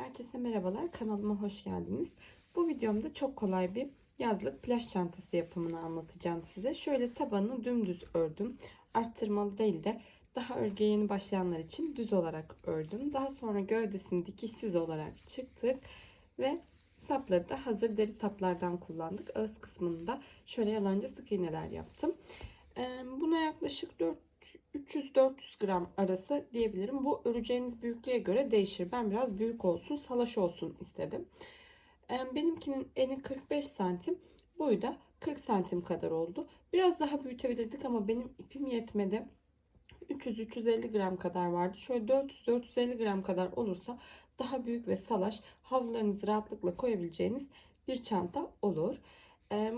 Herkese merhabalar. Kanalıma hoş geldiniz. Bu videomda çok kolay bir yazlık plaj çantası yapımını anlatacağım size. Şöyle tabanını dümdüz ördüm. Arttırmalı değil de daha örgüye yeni başlayanlar için düz olarak ördüm. Daha sonra gövdesini dikişsiz olarak çıktık ve sapları da hazır deri saplardan kullandık. Ağız kısmında şöyle yalancı sık iğneler yaptım. Buna yaklaşık 4 300-400 gram arası diyebilirim. Bu öreceğiniz büyüklüğe göre değişir. Ben biraz büyük olsun, salaş olsun istedim. Benimkinin eni 45 santim, boyu da 40 santim kadar oldu. Biraz daha büyütebilirdik ama benim ipim yetmedi. 300-350 gram kadar vardı. Şöyle 400-450 gram kadar olursa daha büyük ve salaş havlularınızı rahatlıkla koyabileceğiniz bir çanta olur.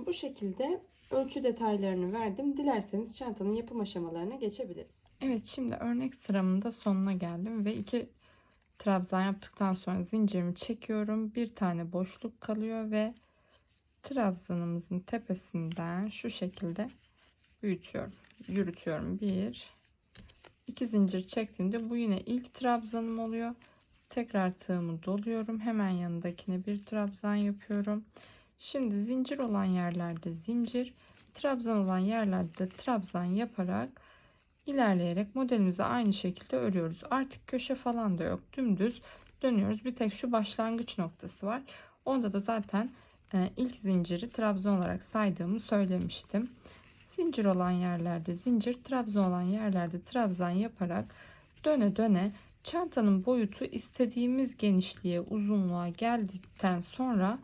Bu şekilde ölçü detaylarını verdim. Dilerseniz çantanın yapım aşamalarına geçebiliriz. Evet şimdi örnek sıramın da sonuna geldim ve iki trabzan yaptıktan sonra zincirimi çekiyorum. Bir tane boşluk kalıyor ve trabzanımızın tepesinden şu şekilde büyütüyorum. Yürütüyorum. Bir, iki zincir çektiğimde bu yine ilk trabzanım oluyor. Tekrar tığımı doluyorum. Hemen yanındakine bir trabzan yapıyorum. Şimdi zincir olan yerlerde zincir, trabzan olan yerlerde trabzan yaparak ilerleyerek modelimizi aynı şekilde örüyoruz. Artık köşe falan da yok. Dümdüz dönüyoruz. Bir tek şu başlangıç noktası var. Onda da zaten e, ilk zinciri trabzan olarak saydığımı söylemiştim. Zincir olan yerlerde zincir, trabzan olan yerlerde trabzan yaparak döne döne çantanın boyutu istediğimiz genişliğe, uzunluğa geldikten sonra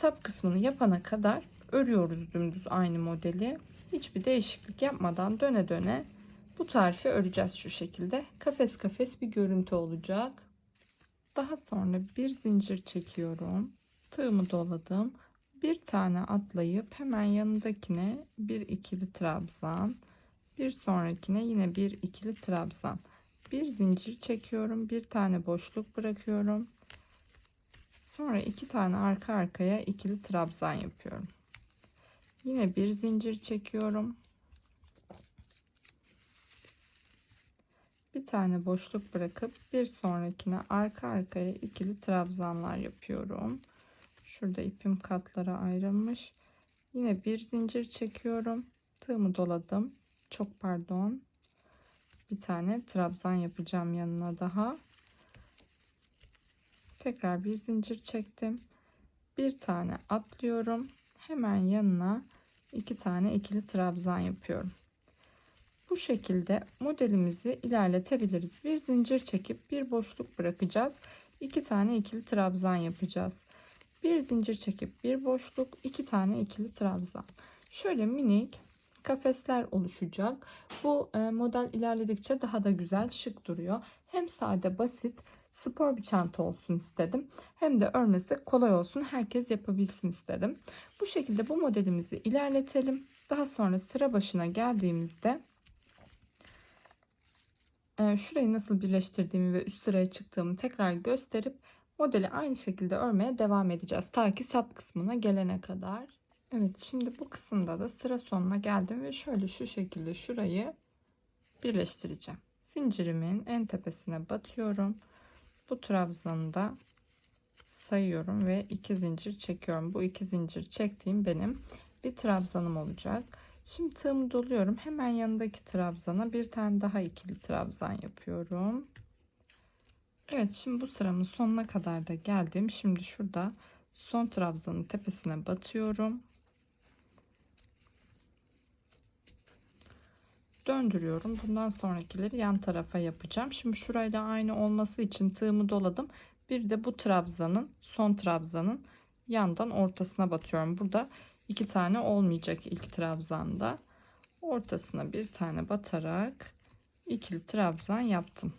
sap kısmını yapana kadar örüyoruz dümdüz aynı modeli. Hiçbir değişiklik yapmadan döne döne bu tarifi öreceğiz şu şekilde. Kafes kafes bir görüntü olacak. Daha sonra bir zincir çekiyorum. Tığımı doladım. Bir tane atlayıp hemen yanındakine bir ikili trabzan. Bir sonrakine yine bir ikili trabzan. Bir zincir çekiyorum. Bir tane boşluk bırakıyorum. Sonra iki tane arka arkaya ikili trabzan yapıyorum. Yine bir zincir çekiyorum. Bir tane boşluk bırakıp bir sonrakine arka arkaya ikili trabzanlar yapıyorum. Şurada ipim katlara ayrılmış. Yine bir zincir çekiyorum. Tığımı doladım. Çok pardon. Bir tane trabzan yapacağım yanına daha. Tekrar bir zincir çektim. Bir tane atlıyorum. Hemen yanına iki tane ikili trabzan yapıyorum. Bu şekilde modelimizi ilerletebiliriz. Bir zincir çekip bir boşluk bırakacağız. İki tane ikili trabzan yapacağız. Bir zincir çekip bir boşluk, iki tane ikili trabzan. Şöyle minik kafesler oluşacak. Bu e, model ilerledikçe daha da güzel, şık duruyor. Hem sade, basit, spor bir çanta olsun istedim. Hem de örmesi kolay olsun, herkes yapabilsin istedim. Bu şekilde bu modelimizi ilerletelim. Daha sonra sıra başına geldiğimizde e, şurayı nasıl birleştirdiğimi ve üst sıraya çıktığımı tekrar gösterip modeli aynı şekilde örmeye devam edeceğiz. Ta ki sap kısmına gelene kadar. Evet şimdi bu kısımda da sıra sonuna geldim ve şöyle şu şekilde şurayı birleştireceğim. Zincirimin en tepesine batıyorum. Bu trabzanı sayıyorum ve iki zincir çekiyorum. Bu iki zincir çektiğim benim bir trabzanım olacak. Şimdi tığımı doluyorum. Hemen yanındaki trabzana bir tane daha ikili trabzan yapıyorum. Evet şimdi bu sıramın sonuna kadar da geldim. Şimdi şurada son trabzanın tepesine batıyorum. Döndürüyorum. Bundan sonrakileri yan tarafa yapacağım. Şimdi şurayla aynı olması için tığımı doladım. Bir de bu trabzanın son trabzanın yandan ortasına batıyorum. Burada iki tane olmayacak ilk trabzanda. Ortasına bir tane batarak ikili trabzan yaptım.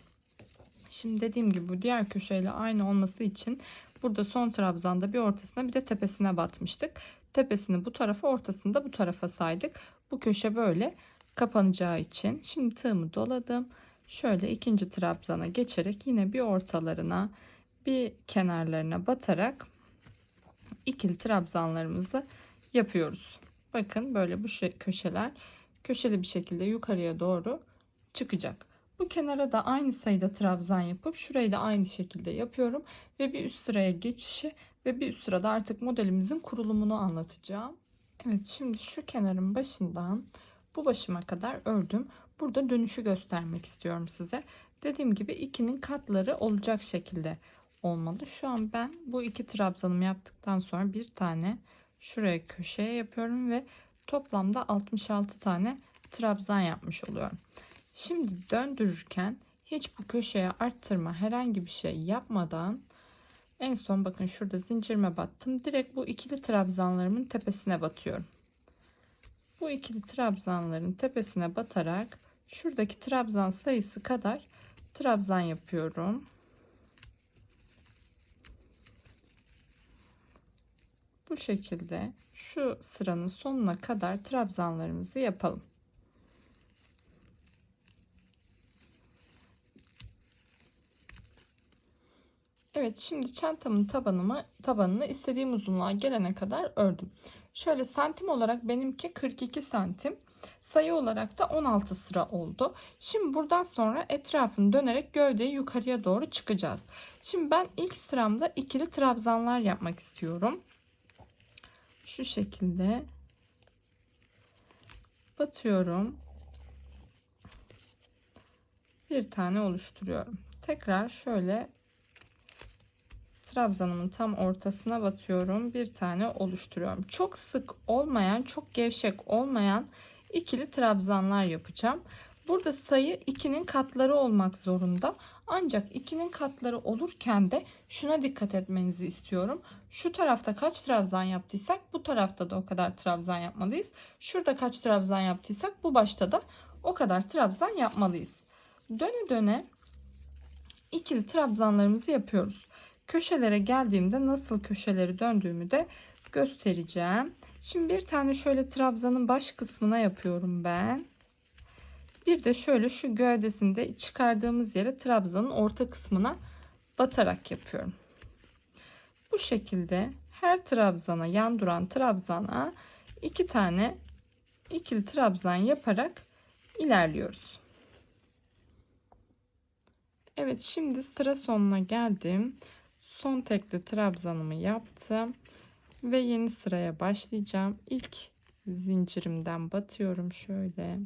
Şimdi dediğim gibi bu diğer köşeyle aynı olması için burada son trabzanda bir ortasına bir de tepesine batmıştık. Tepesini bu tarafa ortasını da bu tarafa saydık. Bu köşe böyle kapanacağı için. Şimdi tığımı doladım. Şöyle ikinci trabzana geçerek yine bir ortalarına bir kenarlarına batarak ikili trabzanlarımızı yapıyoruz. Bakın böyle bu köşeler köşeli bir şekilde yukarıya doğru çıkacak. Bu kenara da aynı sayıda trabzan yapıp şurayı da aynı şekilde yapıyorum ve bir üst sıraya geçişi ve bir üst sırada artık modelimizin kurulumunu anlatacağım. Evet şimdi şu kenarın başından bu başıma kadar ördüm. Burada dönüşü göstermek istiyorum size. Dediğim gibi ikinin katları olacak şekilde olmalı. Şu an ben bu iki trabzanımı yaptıktan sonra bir tane şuraya köşeye yapıyorum ve toplamda 66 tane trabzan yapmış oluyorum. Şimdi döndürürken hiç bu köşeye arttırma herhangi bir şey yapmadan en son bakın şurada zincirime battım. Direkt bu ikili trabzanlarımın tepesine batıyorum. Bu ikili trabzanların tepesine batarak şuradaki trabzan sayısı kadar trabzan yapıyorum. Bu şekilde şu sıranın sonuna kadar trabzanlarımızı yapalım. Evet şimdi çantamın tabanımı tabanını istediğim uzunluğa gelene kadar ördüm. Şöyle santim olarak benimki 42 santim. Sayı olarak da 16 sıra oldu. Şimdi buradan sonra etrafını dönerek gövdeyi yukarıya doğru çıkacağız. Şimdi ben ilk sıramda ikili trabzanlar yapmak istiyorum. Şu şekilde batıyorum. Bir tane oluşturuyorum. Tekrar şöyle trabzanımın tam ortasına batıyorum. Bir tane oluşturuyorum. Çok sık olmayan, çok gevşek olmayan ikili trabzanlar yapacağım. Burada sayı 2'nin katları olmak zorunda. Ancak 2'nin katları olurken de şuna dikkat etmenizi istiyorum. Şu tarafta kaç trabzan yaptıysak bu tarafta da o kadar trabzan yapmalıyız. Şurada kaç trabzan yaptıysak bu başta da o kadar trabzan yapmalıyız. Döne döne ikili trabzanlarımızı yapıyoruz. Köşelere geldiğimde nasıl köşeleri döndüğümü de göstereceğim. Şimdi bir tane şöyle trabzanın baş kısmına yapıyorum ben. Bir de şöyle şu gövdesinde çıkardığımız yere trabzanın orta kısmına batarak yapıyorum. Bu şekilde her trabzana yan duran trabzana iki tane ikili trabzan yaparak ilerliyoruz. Evet şimdi sıra sonuna geldim. Son tekli trabzanımı yaptım ve yeni sıraya başlayacağım. İlk zincirimden batıyorum şöyle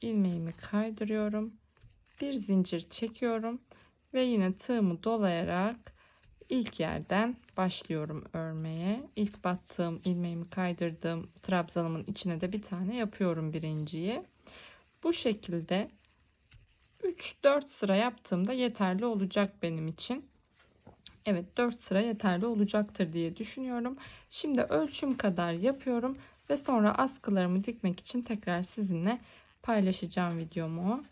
ilmeğimi kaydırıyorum. Bir zincir çekiyorum ve yine tığımı dolayarak ilk yerden başlıyorum örmeye. İlk battığım ilmeğimi kaydırdığım trabzanımın içine de bir tane yapıyorum birinciyi. Bu şekilde 3-4 sıra yaptığımda yeterli olacak benim için. Evet 4 sıra yeterli olacaktır diye düşünüyorum. Şimdi ölçüm kadar yapıyorum ve sonra askılarımı dikmek için tekrar sizinle paylaşacağım videomu.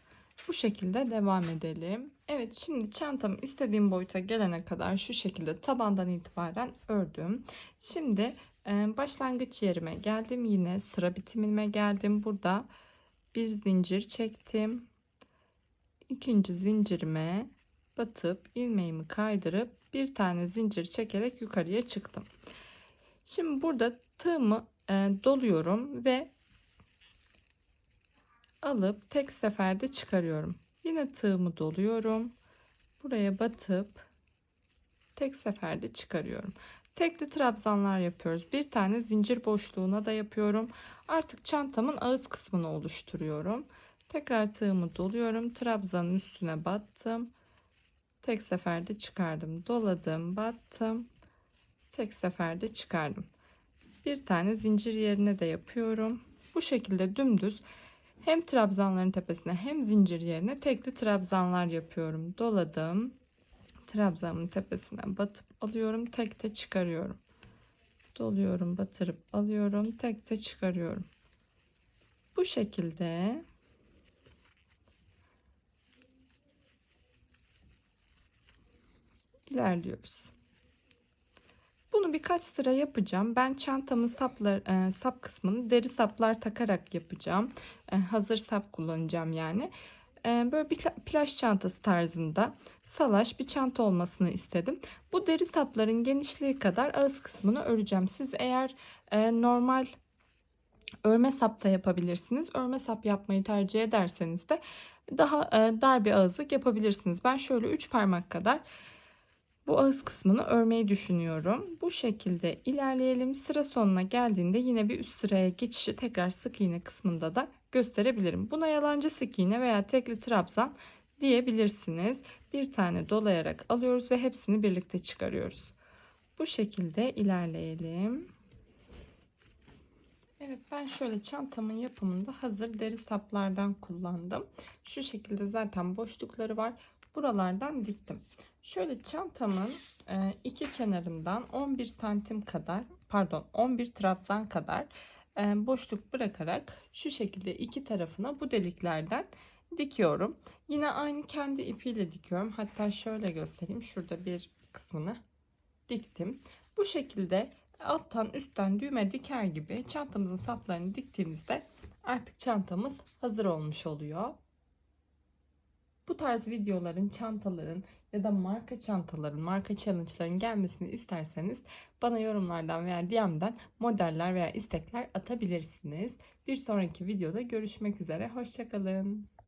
Bu şekilde devam edelim. Evet şimdi çantamı istediğim boyuta gelene kadar şu şekilde tabandan itibaren ördüm. Şimdi e, başlangıç yerime geldim. Yine sıra bitimime geldim. Burada bir zincir çektim. İkinci zincirime batıp ilmeğimi kaydırıp bir tane zincir çekerek yukarıya çıktım. Şimdi burada tığımı e, doluyorum ve alıp tek seferde çıkarıyorum. Yine tığımı doluyorum. Buraya batıp tek seferde çıkarıyorum. Tekli trabzanlar yapıyoruz. Bir tane zincir boşluğuna da yapıyorum. Artık çantamın ağız kısmını oluşturuyorum. Tekrar tığımı doluyorum. Trabzanın üstüne battım. Tek seferde çıkardım. Doladım, battım. Tek seferde çıkardım. Bir tane zincir yerine de yapıyorum. Bu şekilde dümdüz hem trabzanların tepesine hem zincir yerine tekli trabzanlar yapıyorum. Doladım. Trabzanın tepesine batıp alıyorum. Tekte çıkarıyorum. Doluyorum, batırıp alıyorum. Tekte çıkarıyorum. Bu şekilde ilerliyoruz. Bunu birkaç sıra yapacağım. Ben çantamın saplar, e, sap kısmını deri saplar takarak yapacağım. E, hazır sap kullanacağım yani. E, böyle bir plaj çantası tarzında salaş bir çanta olmasını istedim. Bu deri sapların genişliği kadar ağız kısmını öreceğim. Siz eğer e, normal Örme sap da yapabilirsiniz. Örme sap yapmayı tercih ederseniz de daha e, dar bir ağızlık yapabilirsiniz. Ben şöyle 3 parmak kadar bu ağız kısmını örmeyi düşünüyorum. Bu şekilde ilerleyelim. Sıra sonuna geldiğinde yine bir üst sıraya geçişi tekrar sık iğne kısmında da gösterebilirim. Buna yalancı sık iğne veya tekli trabzan diyebilirsiniz. Bir tane dolayarak alıyoruz ve hepsini birlikte çıkarıyoruz. Bu şekilde ilerleyelim. Evet ben şöyle çantamın yapımında hazır deri saplardan kullandım. Şu şekilde zaten boşlukları var. Buralardan diktim. Şöyle çantamın e, iki kenarından 11 santim kadar pardon 11 trabzan kadar e, boşluk bırakarak şu şekilde iki tarafına bu deliklerden dikiyorum. Yine aynı kendi ipiyle dikiyorum. Hatta şöyle göstereyim. Şurada bir kısmını diktim. Bu şekilde alttan üstten düğme diker gibi çantamızın saplarını diktiğimizde artık çantamız hazır olmuş oluyor. Bu tarz videoların, çantaların ya da marka çantaların, marka challenge'ların gelmesini isterseniz bana yorumlardan veya DM'den modeller veya istekler atabilirsiniz. Bir sonraki videoda görüşmek üzere. Hoşçakalın.